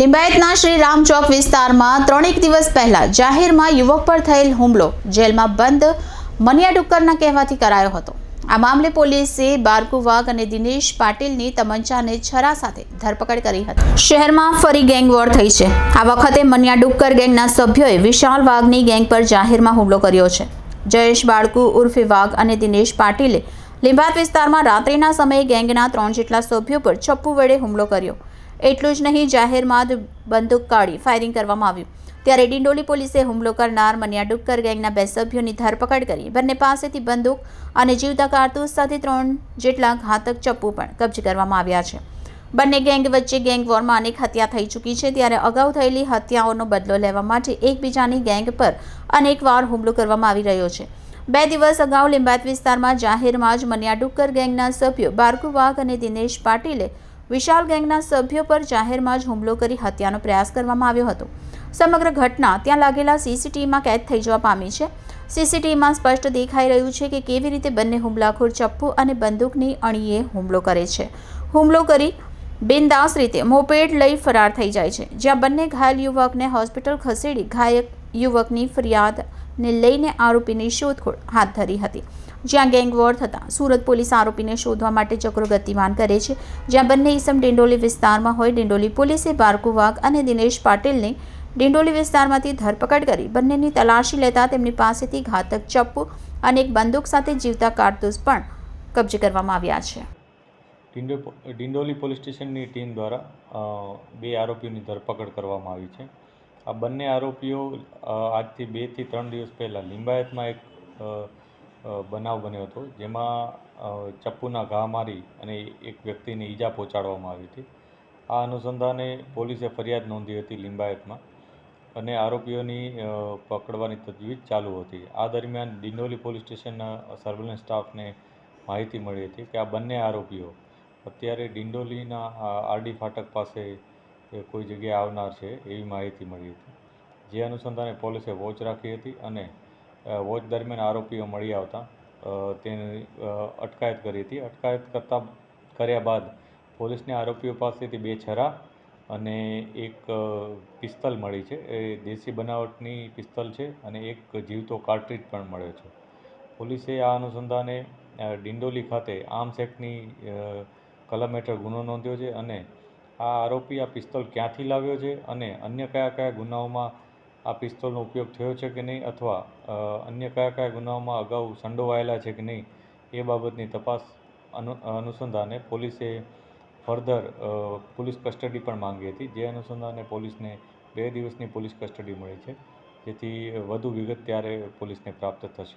લિંબાયતના શ્રી રામ ચોક વિસ્તારમાં ત્રણેક દિવસ પહેલા જાહેરમાં યુવક પર થયેલ હુમલો જેલમાં બંધ મનિયા ડુક્કરના કહેવાથી કરાયો હતો. આ મામલે પોલીસે બારકુ વાઘ અને દિનેશ પાટીલની તમંચાને છરા સાથે ધરપકડ કરી હતી. શહેરમાં ફરી ગેંગ વોર થઈ છે. આ વખતે મનિયા ડુક્કર ગેંગના સભ્યોએ વિશાલ વાઘની ગેંગ પર જાહેરમાં હુમલો કર્યો છે. જયેશ બાળકુ ઉર્ફે વાઘ અને દિનેશ પાટીલે લિંબાત વિસ્તારમાં રાત્રિના સમયે ગેંગના ત્રણ જેટલા સભ્યો પર ચપ્પુ વડે હુમલો કર્યો. એટલું જ નહીં, જાહેરમાં બંદૂક કાઢી ફાયરિંગ કરવામાં આવ્યું. ત્યારે ડિંડોલી પોલીસે હુમલો કરનાર મનિયા ડુક્કર ગેંગના બે સભ્યોની ધરપકડ કરી. બંને પાસેથી બંદૂક અને જીવતા કારતૂસ સાથે ત્રણ જેટલા ઘાતક ચપ્પુ પણ કબજે કરવામાં આવ્યા છે. બંને ગેંગ વચ્ચે ગેંગ વોરમાં અનેક હત્યા થઈ ચૂકી છે. ત્યારે અગાઉ થયેલી હત્યાઓનો બદલો લેવા માટે એકબીજાની ગેંગ પર અનેકવાર હુમલો કરવામાં આવી રહ્યો છે. બે દિવસ અગાઉ લિંબાયત વિસ્તારમાં જાહેરમાં જ મનિયા ડુક્કર ગેંગના સભ્યો બારકુ વાઘ અને દિનેશ પાટીલે વિશાલ ગેંગના સભ્યો પર જાહેરમાં જ હુમલો કરી હત્યાનો પ્રયાસ કરવામાં આવ્યો હતો. સમગ્ર ઘટના ત્યાં લાગેલા સીસીટીવીમાં કેદ થઈ જવા પામી છે. સીસીટીવીમાં સ્પષ્ટ દેખાઈ રહ્યું છે કે કેવી રીતે બંને હુમલાખોર ચપ્પુ અને બંદૂકની અણીએ હુમલો કરે છે. હુમલો કરી બિનદાસ રીતે મોપેડ લઈ ફરાર થઈ જાય છે. જ્યાં બંને ઘાયલ યુવકને હોસ્પિટલ ખસેડી ઘાયક યુવકની ફરિયાદને લઈને આરોપીની શોધખોળ હાથ ધરી હતી. જ્યાં ગેંગ વોર થતાં, સુરત પોલીસ આરોપીને શોધવા માટે ચક્રો ગતિમાન કરે છે. જ્યાં બંને ઈસમ ડિંડોલી વિસ્તારમાં હોય, ડિંડોલી પોલીસે બારકુ વાઘ અને દિનેશ પાટીલને ડિંડોલી વિસ્તારમાંથી ધરપકડ કરી બંનેની તલાશી લેતા તેમની પાસેથી ઘાતક ચપ્પુ અને એક બંદૂક સાથે જીવતા કારતૂસ પણ કબજે કરવામાં આવ્યા છે. ડિંડોલી પોલીસ સ્ટેશનની ટીમ દ્વારા બે આરોપીઓની ધરપકડ કરવામાં આવી છે. આ બંને આરોપીઓ આજથી બેથી ત્રણ દિવસ પહેલાં લિંબાયતમાં એક બનાવ બન્યો હતો, જેમાં ચપ્પુના ઘા મારી અને એક વ્યક્તિને ઈજા પહોંચાડવામાં આવી હતી. આ અનુસંધાને પોલીસે ફરિયાદ નોંધી હતી લિંબાયતમાં અને આરોપીઓની પકડવાની તજવીજ ચાલુ હતી. આ દરમિયાન ડિંડોલી પોલીસ સ્ટેશનના સર્વેલન્સ સ્ટાફને માહિતી મળી હતી કે આ બંને આરોપીઓ અત્યારે ડિંડોલીના આરડી ફાટક પાસે એ કોઈ જગ્યાએ આવનાર છે એવી માહિતી મળી હતી. જે અનુસંધાને પોલીસે વોચ રાખી હતી અને વોચ દરમિયાન આરોપીઓ મળી આવતા તેની અટકાયત કરી હતી. અટકાયત કરતા, કર્યા બાદ પોલીસને આરોપીઓ પાસેથી બે છરા અને એક પિસ્તલ મળી છે. એ દેશી બનાવટની પિસ્તલ છે અને એક જીવતો કાર્ટ્રીજ પણ મળ્યો છે. પોલીસે આ અનુસંધાને ડિંડોલી ખાતે આર્મ્સ એક્ટની કલમ હેઠળ ગુનો નોંધ્યો છે અને આ આરોપી આ પિસ્તોલ ક્યાંથી લાવ્યો છે અને અન્ય કયા કયા ગુનાઓમાં આ પિસ્તોલનો ઉપયોગ થયો છે કે નહીં અથવા અન્ય કયા કયા ગુનાઓમાં અગાઉ સંડોવાયેલા છે કે નહીં, એ બાબતની તપાસ અનુ, અનુસંધાને પોલીસે ફર્ધર પોલીસ કસ્ટડી પણ માંગી હતી. જે અનુસંધાને પોલીસને બે દિવસની પોલીસ કસ્ટડી મળી છે, જેથી વધુ વિગત ત્યારે પોલીસને પ્રાપ્ત થશે.